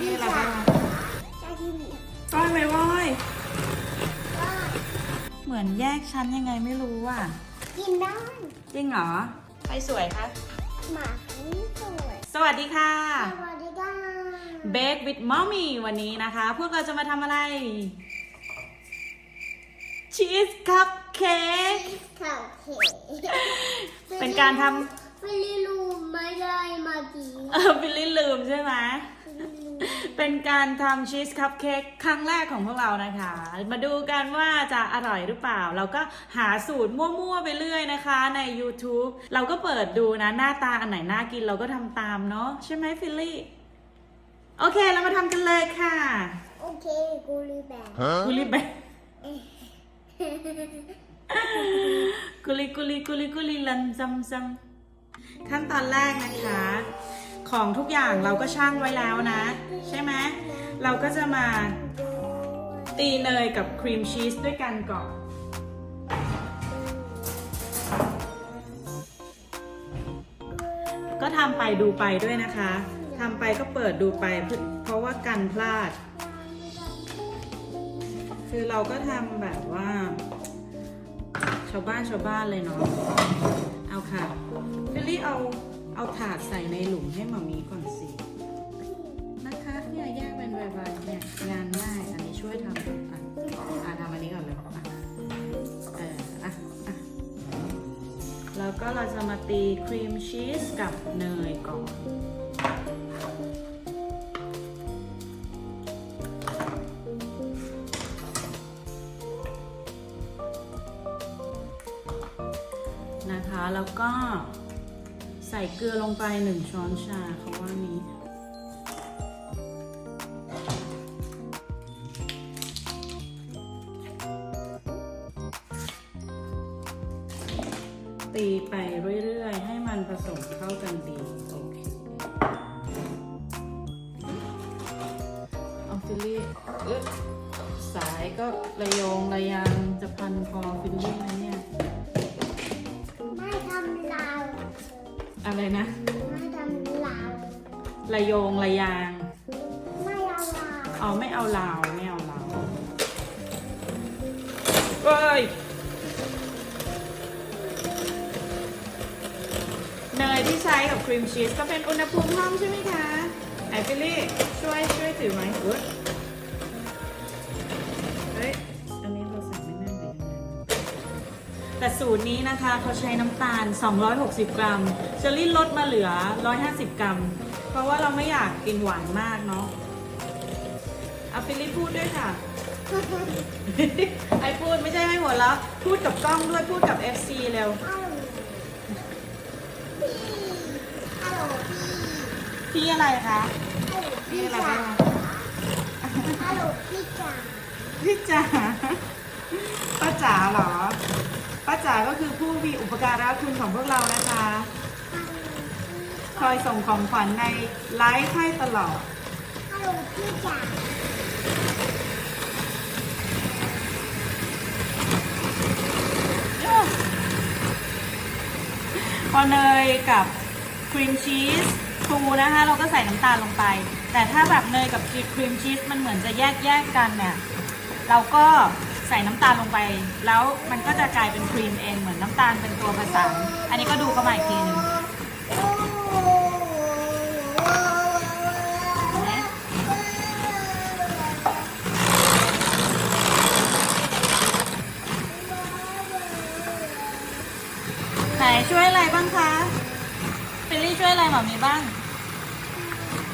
นี่อะไรบ้างชากินก้อยไหมว้อยก็เหมือนแยกชั้นยังไงไม่รู้อะกินได้จริงเหรอใครสวยคะหมาที่สวยสวัสดีค่ะสวัสดีค่ะ Bake with Mommy วันนี้นะคะ พวกเราจะมาทำอะไรชีสคัพเค้กข่าวเขเป็นการทไม่ได้รู้ไม่ได้มากีำเออบิลลี่ลืมใช่ไหม เป็นการทำชีสคัพเค้กครั้งแรกของพวกเรานะคะ มาดูกันว่าจะอร่อยหรือเปล่า เราก็หาสูตรมั่วๆไปเรื่อยนะคะใน YouTube เราก็เปิดดูนะหน้าตาอันไหนน่ากินเราก็ทำตามเนาะใช่ไหมฟิลลี่ โอเคเรามาทำกันเลยค่ะ โอเคกูรีแบกกุลิแบะกุลิกุลิกุลิกุลิลันซัมซัมขั้นตอนแรกนะคะ ของทุกอย่างเราก็ช่างไว้แล้วนะ ใช่ไหมเราก็จะมาตีเนยกับครีมชีสด้วยกันก่อนก็ทำไปดูไปด้วยนะคะทำไปก็เปิดดูไปเพื่อเพราะว่ากันพลาด คือเราก็ทำแบบว่า ชาวบ้านชาวบ้านเลยเนาะ เอาถาดใส่ในหลุมให้หมามีก่อนสิ นะคะเนี่ยแยกเป็นใบๆเนี่ยงานง่ายอันนี้ช่วยทำอนอะอะทำอันนี้ก่อนเลยอะเอออะอะแล้วก็เราจะมาตีครีมชีสกับเนยก่อนนะคะแล้วก็ ใส่เกลือลงไปหนึ่งช้อนชาเขาว่านี้ ระโยงระยาง ไม่เอาลาวอ๋อไม่เอาลาวไม่เอาลาวเฮ้ยเนยที่ใช้กับครีมชีสก็เป็นอุณหภูมิห้องใช่ไหมคะไอฟิลลี่ช่วยช่วยถือไหมเว้ยเฮ้ยอันนี้เราใส่ไม่แน่นหรือยังไงแต่สูตรนี้นะคะเขาใช้น้ำตาล 260 กรัมเชอรี่ลดมาเหลือ 150 กรัม เพราะว่าเราไม่อยากกินหวานมากเนาะเอาฟิลลี่พูดด้วยค่ะ ไอพูดไม่ใช่ไม่หมดแล้วพูดกับกล้องด้วยพูดกับ FC เร็วพี่อะไรคะพี่อะไรจ๋าบ้างฮัลโหลพี่จ๋าพี่จ๋าป้าจ๋าเหรอป้าจ๋าก็คือผู้มีอุปการะคุณของพวกเรานะคะ คอยส่งของขวัญในไลฟ์ให้ตลอดฮัลโหลพี่จ๋าพอเนยกับครีมชีสฟูนะคะ เราก็ใส่น้ำตาลลงไป แต่ถ้าแบบเนยกับครีมชีสมันเหมือนจะแยกแยกกันเนี่ยเราก็ใส่น้ำตาลลงไป แล้วมันก็จะกลายเป็นครีมเองเหมือนน้ำตาลเป็นตัวผสานอันนี้ก็ดูเข้ามาอีกทีหนึง โอ้โห ไหน ช่วยอะไรบ้างคะฟิลลี่ช่วยอะไรหมอมีบ้าง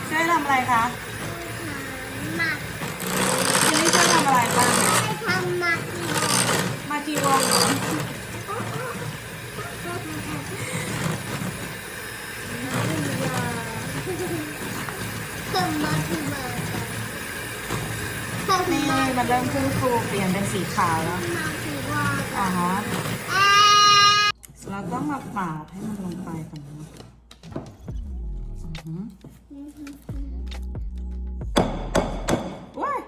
ช่วยทำอะไรคะหมักฟิลลี่ช่วยทำอะไรบ้างให้ทำหมักมาจีวงเหรอทำหมักที่มาทำนี่หมักมันเริ่มขึ้นฟูเปลี่ยนเป็นสีขาวแล้วที่ว่าอ่าฮะเอ๊ะ เราต้องมาปาดให้มันลงไปก่อนนะอือหือว้าย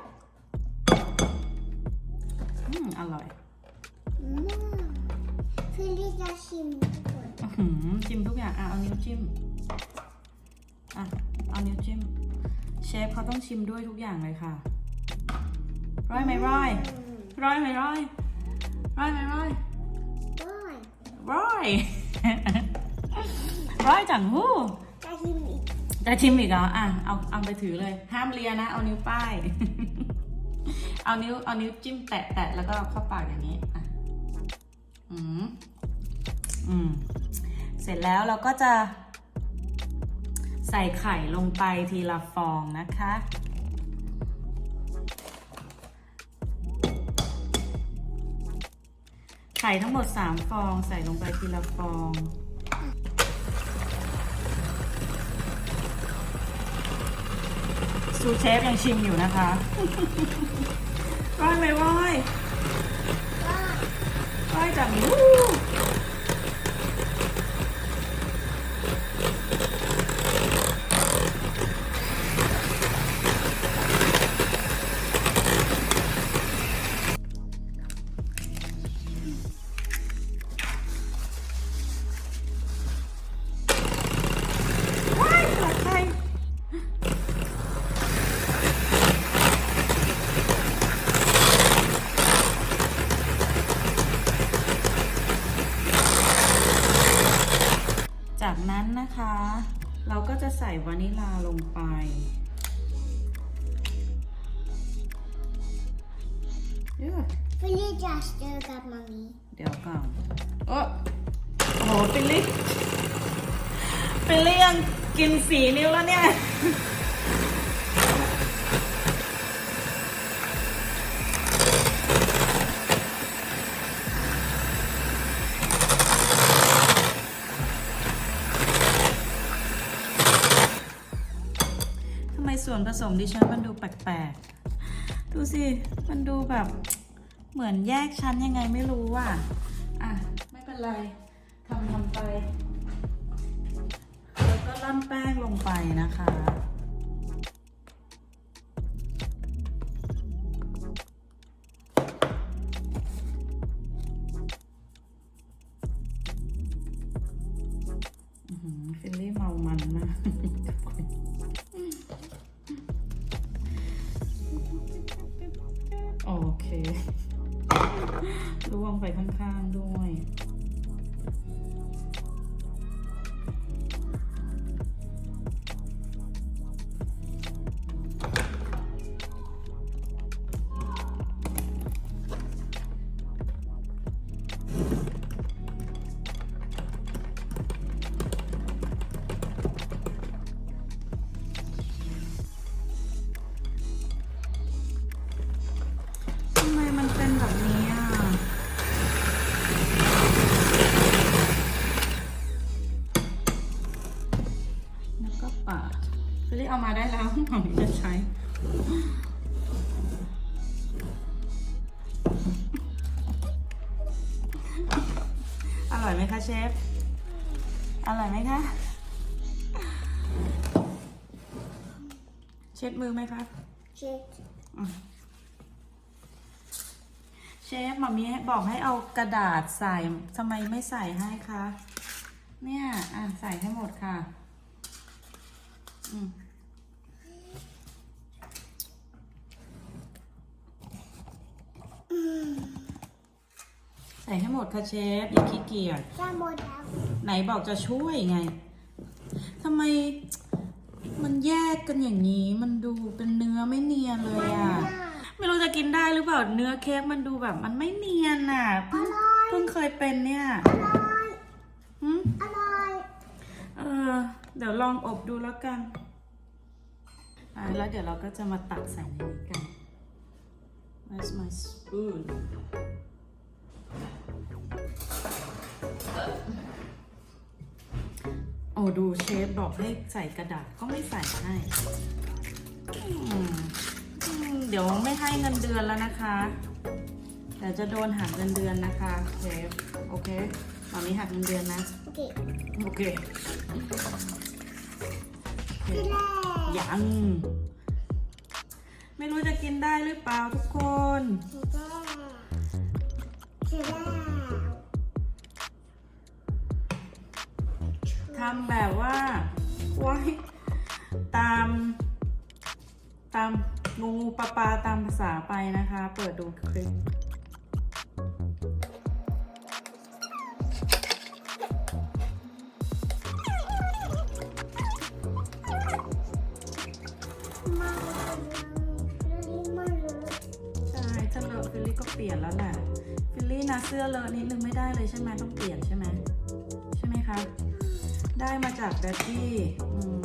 อืมอร่อยอืมคือที่จะชิมทุกคนอื้อหือจิ้มทุกอย่างอะเอานิ้วจิ้มอะเอานิ้วจิ้มชเชฟเขาต้องชิมด้วยทุกอย่างเลยค่ะ ร้อยไหมร้อย ร้อยไหมร้อย ร้อยไหมร้อยด้วย ร้อยร้อยจังหู้จะชิมอีกจะชิมอีกเหรออะเอาเอาไปถือเลย ห้ามเลียนะ เอานิ้วป้าย เอานิ้วเอานิ้วจิ้มแตะแตะแล้วก็เข้าปากอย่างนี้อะอืมอืมเสร็จแล้วเราก็จะใส่ไข่ลงไปทีละฟองนะคะ ไข่ทั้งหมด 3 ฟองใส่ลงไปทีละฟอง ซูเชฟยังชิมอยู่นะคะร้อยไหมร้อยว่าร้อยจังวู้ว้ เราก็จะใส่วานิลาลงไป เดี๋ยว ฟิลลี่จะเจอกับมามีเดี๋ยวก่อนโอ้โหปิลลี่ปิลลี่ยังกินสีนิ้วแล้วเนี่ย ทำไมส่วน ผสมดิฉันมันดูแปลกๆ ดูสิ มันดูแบบเหมือนแยกชั้นยังไงไม่รู้อะ อะ ไม่เป็นไรทำทำไป แล้วก็ร่อนแป้งลงไปนะคะ โอเคล่วงไปข้างๆด้วย เชฟ อร่อยไหมคะ เช็ดมือไหมคะเช็คเชฟมามีบอกให้เอากระดาษใส่ทำไมไม่ใส่ให้คะ เนี่ย อะ ใส่ให้หมดค่ะ อืมใส่ให้หมดค่ะเชฟอย่าขี้เกียจจะหมดแล้วไหนบอกจะช่วยไงทำไมมันแยกกันอย่างนี้ มันดูเป็นเนื้อไม่เนียนเลยอะ ไม่รู้จะกินได้หรือเปล่า เนื้อเค้กมันดูแบบมันไม่เนียนอะ เพิ่งเพิ่งเคยเป็นเนี่ยอร่อยหืมอร่อยเออ เดี๋ยวลองอบดูแล้วกันอ่าแล้วเดี๋ยวเราก็จะมาตักใส่ในนี้กัน Where's my spoon โอ้ดูเชฟบอกให้ใส่กระดาษก็ไม่ใส่ให้อืมอืมเดี๋ยวไม่ให้เงินเดือนแล้วนะคะเดี๋ยวจะโดนหักเงินเดือนนะคะเชฟโอเคมามีหักเงินเดือนนะ โอเคโอเคที่แรกยัง ไม่รู้จะกินได้หรือเปล่าทุกคน ที่แรกที่แรกทำแบบว่าว้ายตาม ตามงูงูปลาปลาตามภาษาไปนะคะ เปิดดูคลิปมาเลยมาเลยใช่ถ้าเลอะฟิลลี่ก็เปลี่ยนแล้วแหละฟิ ลลี่นะเสื้อเลอะนิดนึงไม่ได้เลยใช่ไหมต้องเปลี่ยนใช่ไหมใช่ไหมคะ ได้มาจากแดดดี้อืม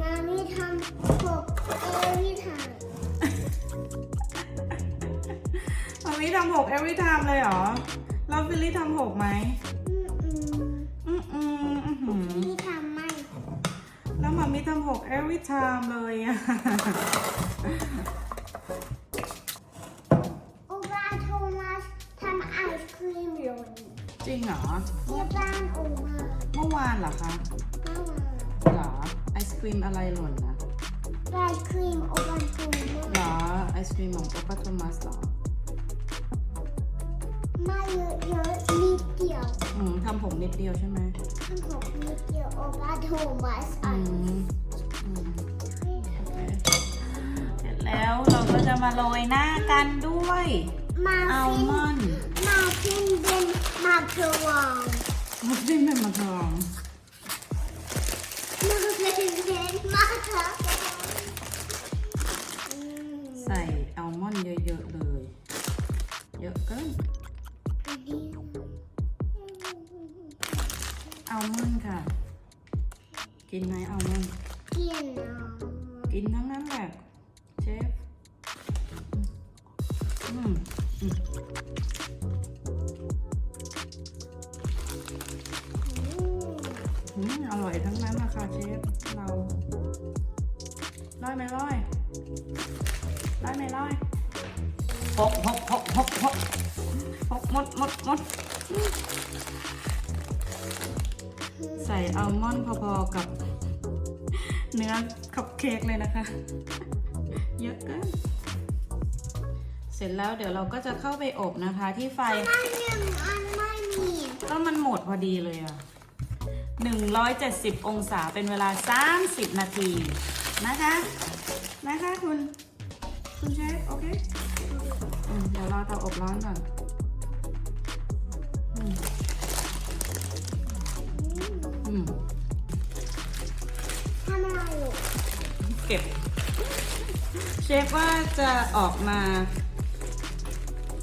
มาไม่ทำหกเอวิทานมามิทำหก every time เลยเหรอแล้วฟิลลี่ทำหกไหมอืมอืมอืมอืมอืมหืมนี่ทำไม่แล้วมามิทำหก every time เลยอะ ที่บ้านโอมาเมื่อวานเหรอคะเมื่อวานเหรอไอศครีมอะไรหล่นนะไอศครีมโอบาโทมัเหรสอไอศครีมของโอปาโทมัสเหรอไม่เยอะเยอะนิดเดียวอืมทำผมนิดเดียวใช่ไหมทำหกนิดเดียวโอบาโทมัสอือันมอืมเสร็จแล้วเราก็จะมาโรยหน้ากันด้วยมาอัลฟินมอนด์ มาฟินเป็นมาคารวองมุสลิมเป็นมะทองมาฟินเป็นมาคารวองอืมใส่อัลมอนด์เยอะๆเลย เยอะเกินอันนี้อัลมอนด์ค่ะ กินไหมอัลมอนด์เกียนเนาะกินทั้งนั้นแหละเชฟ อืมอืม คะเชฟเราร้อยไหมร้อยร้อยไหมร้อยหกหกหกหกหกหกหมดหมดหมดใส่อัลมอนด์พอๆกับเนื้อคัพเค้กเลยนะคะ เยอะเกินเสร็จแล้วเดี๋ยวเราก็จะเข้าไปอบนะคะที่ไฟอันหนึ่งอันไม่มีก็มันหมดพอดีเลยอะ 170 องศาเป็นเวลา 30 นาที นะคะ นะคะคุณ คุณเชฟโอเคอืมเดี๋ยวรอเตาอบร้อนก่อนอืมอืมทำอะไรอยู่เก็บ เชฟว่าจะออกมา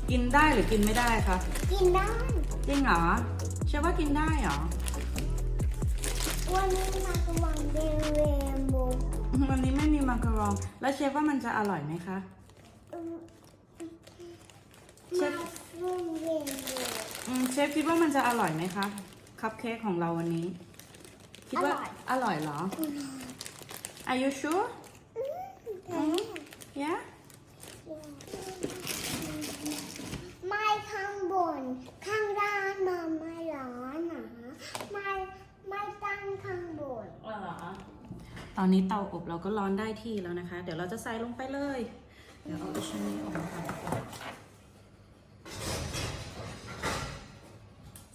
กินได้หรือกินไม่ได้คะกินได้ จริงเหรอ เชฟว่ากินได้เหรอ วันนี้มากำลังเดนเรนโบว์วันนี้ไม่มีมังกรอง แล้วเชฟว่ามันจะอร่อยไหมคะอืมเชมาฟฟินเรนโบว์อืมเชฟคิดว่ามันจะอร่อยไหมคะคัพเค้กของเราวันนี้ คิดว่าอร่อยเหรอ Are you sure อืม Yeah ไม่ข้างบน ข้างล่างมันไม่ร้อนนะไม่ไม่ตั้ง ข้างบนตอนนี้เตาอบเราก็ร้อนได้ที่แล้วนะคะ เดี๋ยวเราจะใส่ลงไปเลย เดี๋ยวเอาไปชิ้นนี้ออกมาก่อน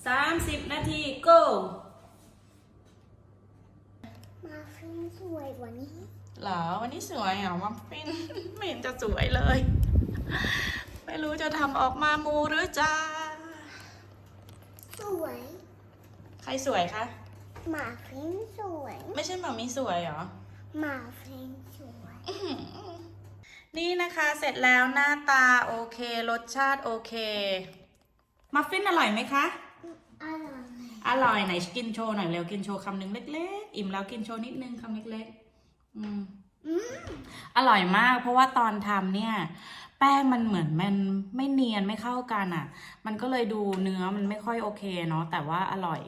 สามสิบนาที go มาฟินสวยกว่านี้ เหรอวันนี้สวยเหรอมัฟฟิน ไม่เห็นจะสวยเลย ไม่รู้จะทำออกมามูหรือจ้า สวย ใครสวยคะ มาฟินสวย ไม่ใช่หมามีสวยเหรอมาฟินสวย นี่นะคะเสร็จแล้วหน้าตาโอเค รสชาติโอเค มัฟฟินอร่อยไหมคะ อร่อยอร่อยไหนกินโชว์หน่อยเร็วกินโชว์คำหนึ่งเล็กๆ อิ่มแล้วกินโชว์นิดนึงคำเล็กๆ อืม อืมอร่อยมาก เพราะว่าตอนทำเนี่ย แป้งมันเหมือนมันไม่เนียนไม่เข้ากันอะ มันก็เลยดูเนื้อมันไม่ค่อยโอเคเนาะแต่ว่าอร่อย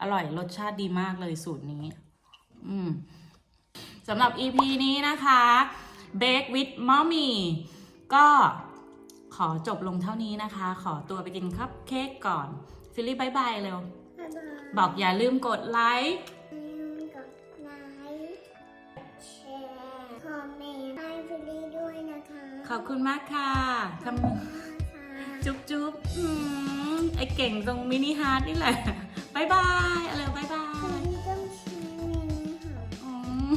อร่อยรสชาติดีมากเลยสูตรนี้ อืมสำหรับ EP นี้นะคะ Bake with Mommy ก็ขอจบลงเท่านี้นะคะ ขอตัวไปกินคัพเค้กก่อน ฟิลลี่บายบายเร็วบ๊ายบายบอกอย่าลืมกดไลค์อย่าลืมกดไลค์แชร์คอมเมนต์ให้ฟิลลี่ด้วยนะคะขอบคุณมากค่ะทำขอบคุณมากค่ะจุ๊บจุ๊บอืมไอเก่งตรงมินิฮาร์ดนี่แหละ บายบายอะไรบายบาฟิลยลี่ต้องใช้มินิค่ะอืม